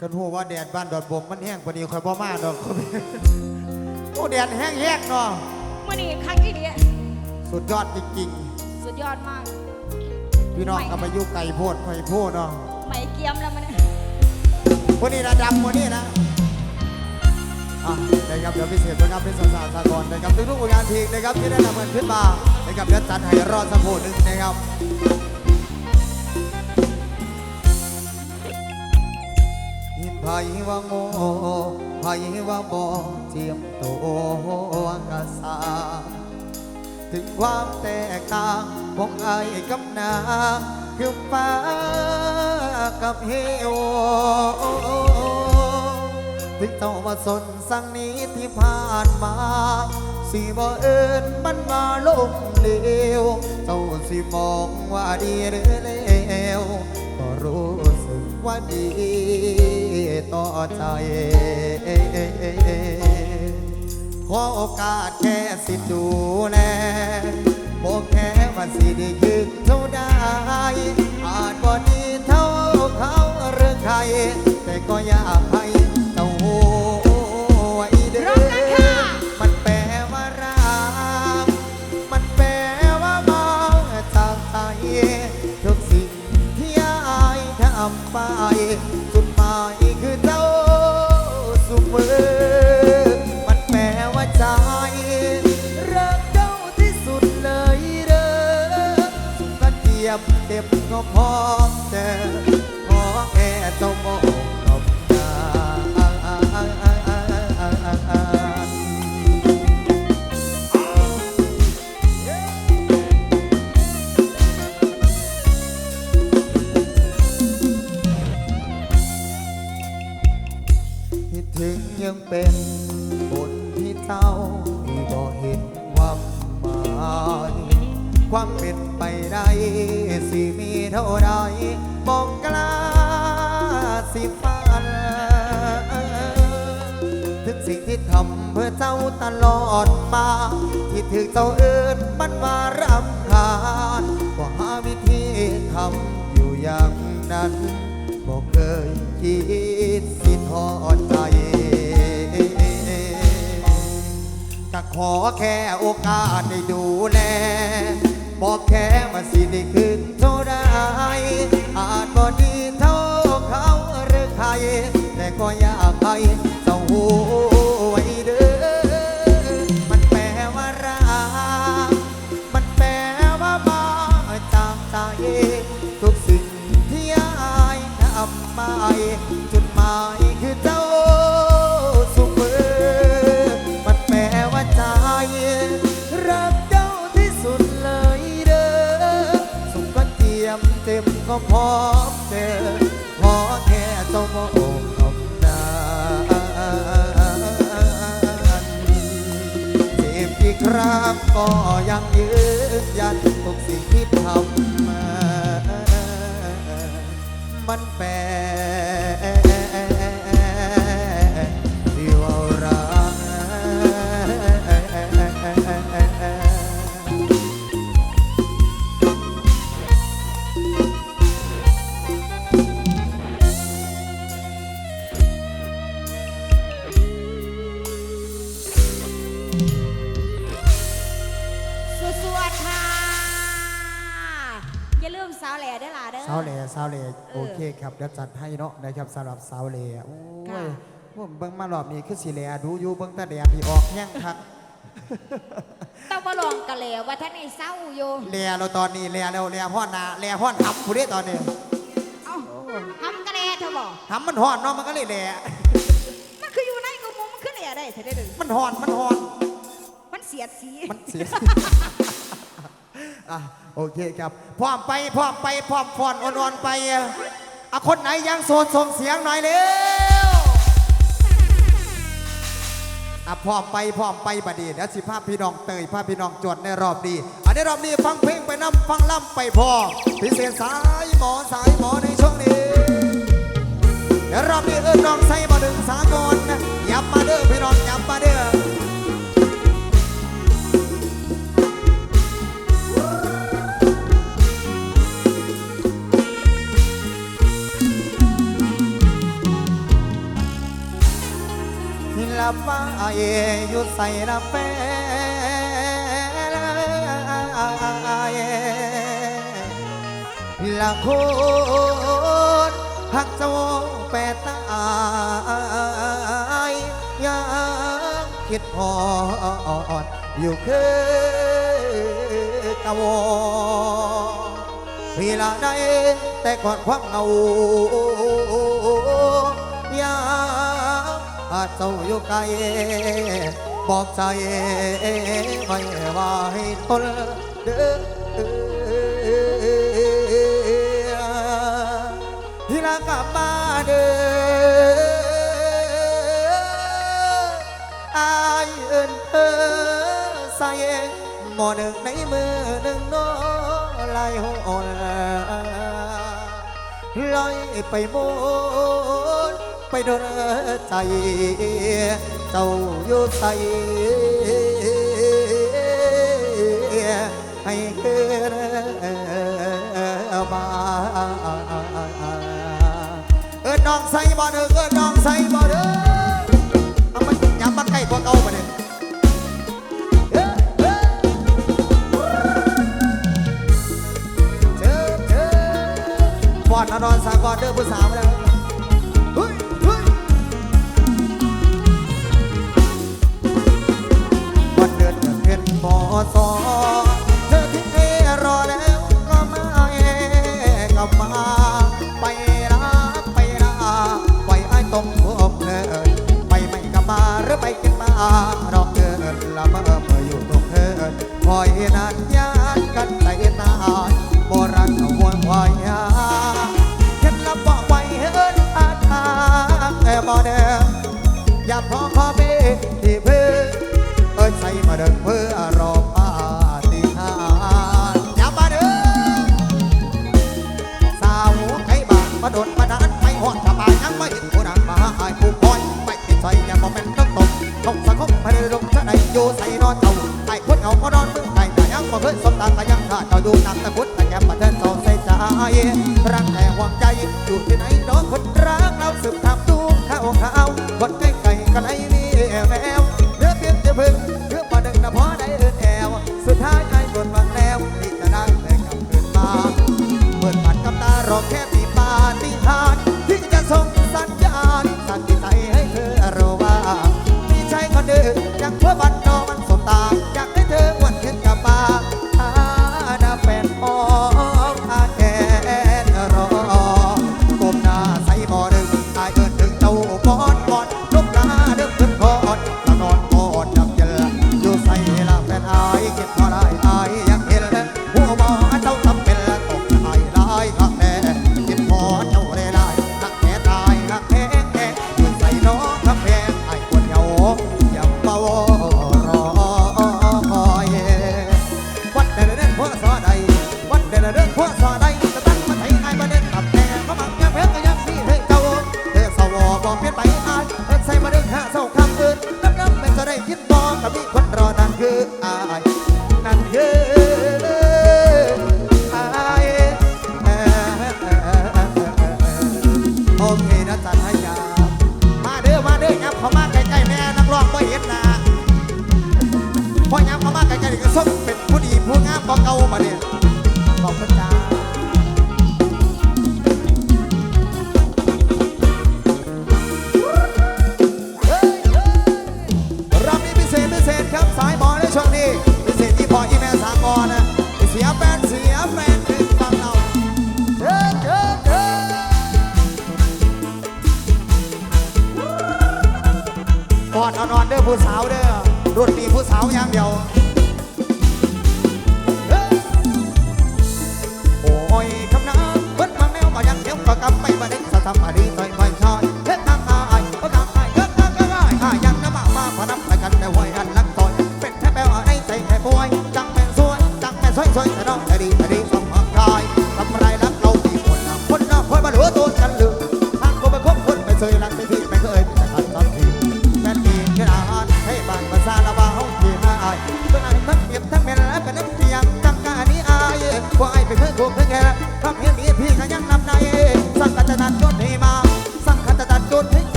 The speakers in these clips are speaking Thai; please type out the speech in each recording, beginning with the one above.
กันหัวว่าแดดบ้านดอดบมมันแห้งกว่านี้คอยบ่มาดอกโอ้แดดแห้งแห้งเนาะมื่อนี้ครั้งที่นี้สุดยอดจริงสุดยอดมาก ๆ พี่น้องก็มายุไก่โพดไฟโพดเนาะไหมเกียมแล้วมันวันนี้ระดับวันนี้นะอะนะครับเดี๋ยวพิเศษนะครับเป็นสาวๆสากลนะครับทุกๆผลงานเพลงนะครับที่ได้นำเงินขึ้นมานะครับเดี๋ยวจัดให้รอดสักครู่หนึ่งนะครับ หินไผว่าโง่ไผว่าบ่เจียมตัวกะสาถึงความแตกต่างของไอ้กับนางคือฟ้ากับเหวถึงต้องมาสนสั่งนี้ที่ผ่านมาสิบ่เอินมันมาลมเลวเจ้าสิมองว่าดีหรือเลวก็รู้สึกว่าดี ต่อใจขอโอกาสแค่สิดูแลบอกแค่ว่าสิได้ยึกเท่าได้อาจบ่ดี คิดสิทอดใจ ก็ขอแค่โอกาสได้ดูแล บอกแค่ว่าสิได้คืนเท่าได้อาจบ่ดีเท่าเขาหรือใคร แต่ก็อยากให้เจ้าหู มก็พร้อมเจอพอแค่เจ้ามองกับนานเจ็บกี่ครั้งก็ยังยืนยันทุกสิ่งที่ทำมา มันแปล แหล่เด้อล่ะเด้อ สาวเหล่สาวเหล่เออโอเคครับเดี๋ยวจัดให้เนาะนะครับสำหรับสาวเหล่โอ้ค่ะ ยผมเบิ่งมารอบนี้คือสีเหล่ดูอยู่เบิ่งแตาแดดที่ออกแห้งคักต้องมาลองกันแล้วว่าท่านในเศร้าอยู่เหล่เราตอนนี้เหล่เราเหล่พ่อหนาเหล่พ่อทับผู้นี้ตอนนี้เอ้าทำกันแน่เธอบอกทำมันห่อนเนาะมันก็เลยเหล่มันคืออยู่ในกระมุมมันขึ้นแหล่ได้เธอได้ดึงมันห่อนมันห่อนมันเสียดสีมันเสีย อะโอเคครับพร้อมไปพร้อมไปพร้อมฟอนอ่อนๆไปอะคนไหนยังโสดส่งเสียงหน่อยเร็วอะพร้อมไปพร้อมไปบัดนี้เดี๋ยวสิภาพพี่น้องเตยภาพพี่น้องจวดในรอบนี้อันในรอบนี้ฟังเพลงไปน้ำฟังล่ำไปพอพิเศษสายหมอสายหมอในช่วงนี้เดี๋ยวรอบนี้เอิ้นน้องใส่มาดึงสากลนะยับมาเด้อพี่น้องยับมาเด้อ รับว่าเออยู่ใส่ละแฟละคนหักเจ้าแปตายยังคิดพอดอยู่คือเก่าเวลาใดแต่ก่อนความเงา ดเจ้าอยู่ไกลบอกใจไว้ว่าให้ทนเด้อที่รักมาเด้ออาเอินเธอใส่หมอหนึ่งในมือหนึ่งน้อลายหงอนลอยไปโม ไปเดินใจ เจ้าอยู่ใสให้เกินมาเออน้องใส่บ่เด้อเออน้องใส่บ่เด้อเอามันยำมาใกล้กว่าเก่าบ่เด้ออนอนสากอนเด้อผู้สาวนะ จูดไปไหนน้องคน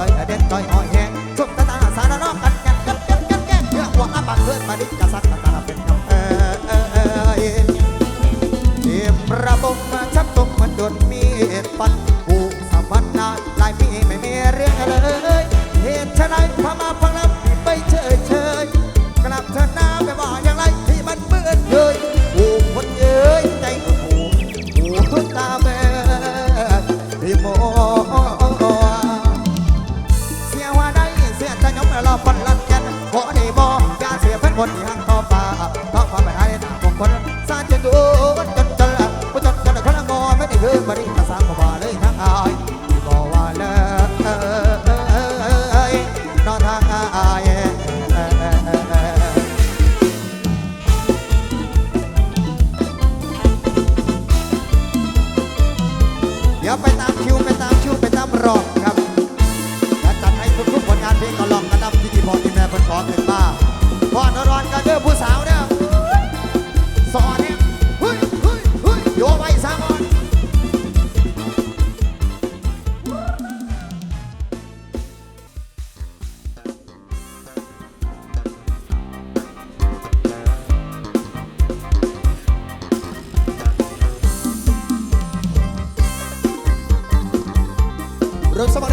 ต่อยเด็ดต่อยหอยแหงสุกตาตาสารนอกกันกันกันกันกันแกงเพื่อหัวอาบังเพื่อนมาดิกระสักตาตาเป็นคำเออเออเออเอ็มระบบมาชักตกมันจนมีเหตุปัน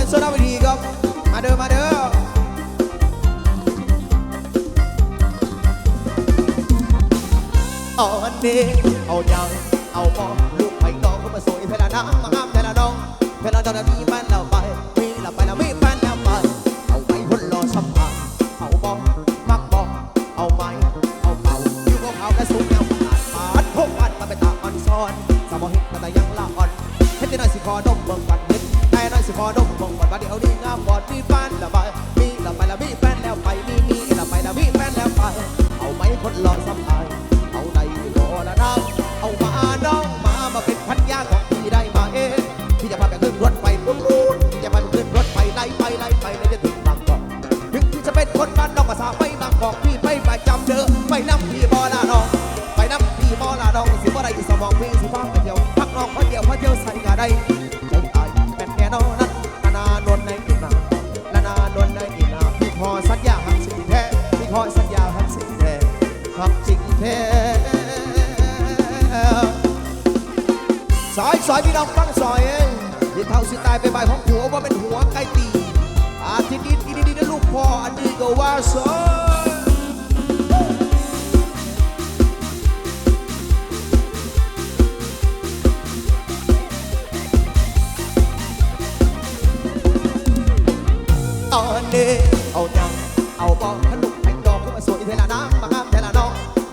โซนอาไปดีครับ มาเด้อ มาเด้อเอ่อนนี้เอายังเอาบอลูกไผ่องเข้ามาสวยเพลานังมางามเพลาน้องเพลาน้องจะมีบ้านเราไปมีเราไปแล้วมีบ้านเราไปเอาไว้หุ่นรอสัมผัสเอาบอมักบอเอาไม้เอาเป่าอยู่กับเขาและสุกแนวปาดปาดพกมันมาเป็นตาอ่อนซ้อนสมองเห็นแต่ยังละอ่อนเฮ็ดได้หน่อยสิพอดมเบิ่งปัน สิพอดมเบิ่งปันว่าเดี๋ยวนี้งามบอดมีบ้านแล้วไปมีเราไปแล้วมีแฟนแล้วไปมีมีเราไปแล้วมีแฟนแล้วไป เอาไม้คนรอสัมผัสเอาใดโบละน้ำเอามาน้องมามาเป็นพันยาของพี่ได้มาเองพี่จะพาไปขึ้นรถไฟปุ๊บปุ๊บพี่จะพาไปขึ้นรถไฟไล่ไปไล่ไปเลยจะถึงบางกอกถึงพี่จะเป็นคนบ้านนอกภาษาไปบางกอกพี่ไปประจำเด้อไปน้ำพี่ หักจริงแท้สอยสอยพี่น้องฟังสอยเองที่เท่าสิตายไปใบของหัวว่าเป็นหัวไก่ตี อาทิตย์นี้อีนี่นะลูกพ่ออันนี้ก็ว่าสอยเอาอันนี้เอายังเอาบอลขนุกแข่งดอกขึ้นมาสวยเทละน้ำมางามเทละ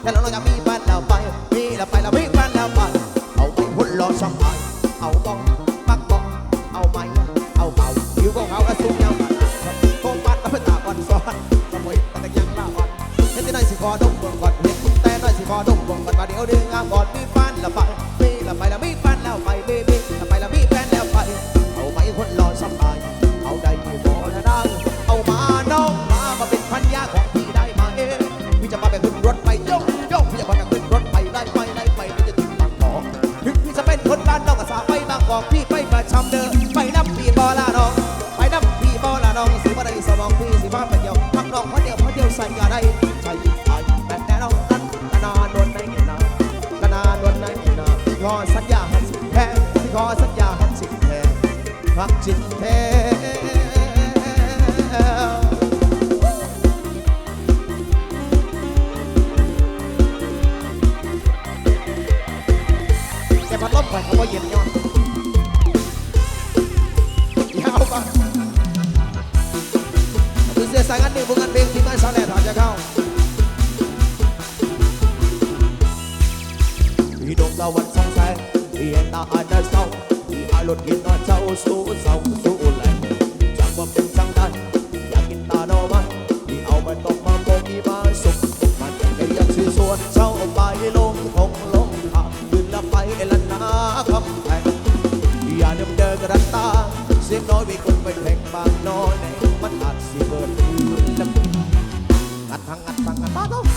แต่เทลองจะมีบ้านเราไปมีเราไปเราวมีบ้านเราไปเอาไปหุ่นรอช่างไปเอาบองมักบองเอาไม้เอาเป่าผิวของเขาและสูงยาวมันโค้งปัดแล้วเป็นตาบอลซ้อนสมุยแต่ยังล่าบอลเห็นที่ไหนสิคอดงบิ่งก่อนเห็นแต่น้อยสิคอดงบิ่งก่อนมาเดี๋ยวดึงงามก่อนมีบ้านเราไปมีเราไปเราวมีบ้านแล้วไขอสัญญาหันสิแท้พี่ขอสัญญาหันสิแท้รักจริงแท้แต่พัดลมไปเขาบ่เย็นย้อนยาวก่อนคือเสียสายงานหนึ่งพวกงานเพลงทีมงานสาวแหล่ถอนจะเข้า ตาอาจจะเศร้าที่อารถกินนอนเจ้าสู้เศร้าสู้แหลงจังว่าเป็นจังใดอยากกินตาโนมันที่เอามาตกมาโกมีมาสุกมันจะได้ยังสีส่วนเศร้าไปลงคงลงทางขึ้นละไปละนาคำแพงอย่าเดิมเดินกระตาเสียงน้อยมีคนไปแทงบางนอนในมันอาจสิเบิดคืนละงัดทางงัดทางงัดตาตงัดทาง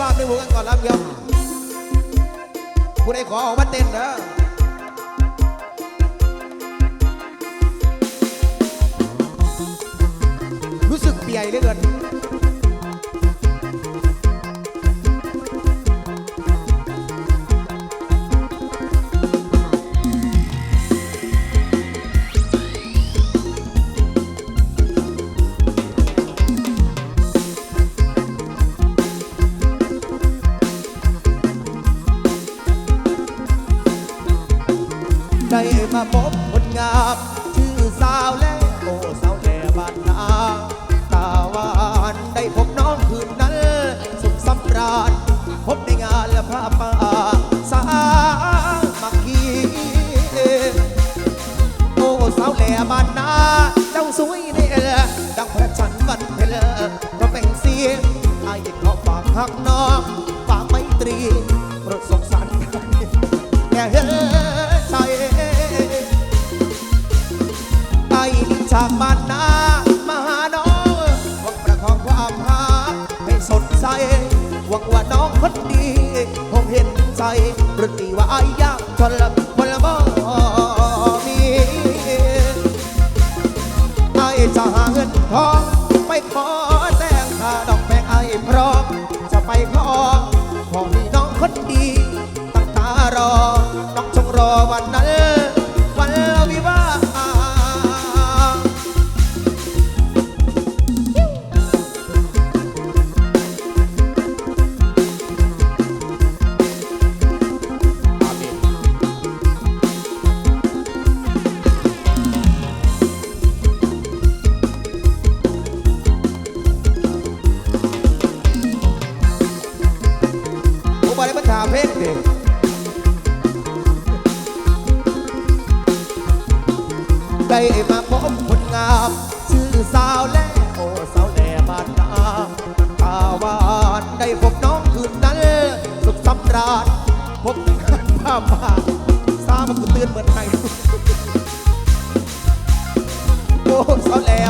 ว่าไม่หมูกันก่อนรับเดียวผู้ใดขอออกมาเต้นนะรู้สึกเปียเหลือเกิน มาพบคนงามชื่อสาวแล่โอ้สาวแล่บ้านนาตาวานได้พบน้องคืนนั้น สุขสำราญพบในงานและพาป่าสามัคคีโอ้สาวแล่บ้านนาเจ้าสวยนี่แหละดังพระจันทร์วันเพ็ญก็เป็นเสียงไอ้ขอฝากหักน้องฝากไมตรีโปรดสงสาร จากบ้านนามาหาน้องหวังประคองความหาให้สดใสหวังว่าน้องคนดีคงเห็นใจหรือตีว่าไอ้ยากจนละ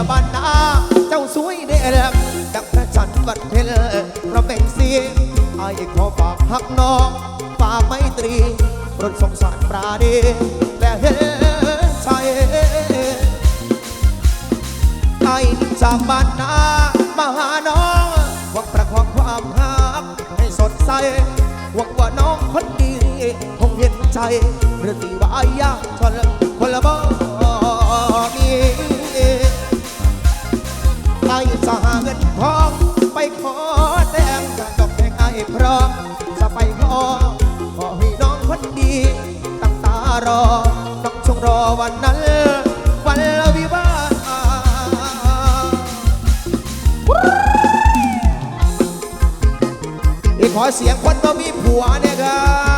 บ้านนาเจ้าสวยเด่นดังพระจันทร์วันเพ็ญเราเป็นเสียงไอ้ขอฝากหักน้องฝากไมตรีรดสงสารปราณีและเห็นใจไอ้จากบ้านนามาหาน้องหวังประคองความรักให้สดใสหวังว่าน้องคนดีคงเห็นใจหรือตีว่ายากชนคนละบ่มี ไอ้จะหาเงินทอง ไปขอแต่งกับดอกแดงไอ้พร้อมจะไปขอขอให้น้องคนดี ตั้งตารอน้องจงรอวันนั้น วันวิวาอีขอเสียงคนบ่มีผัวเนี่ยครับ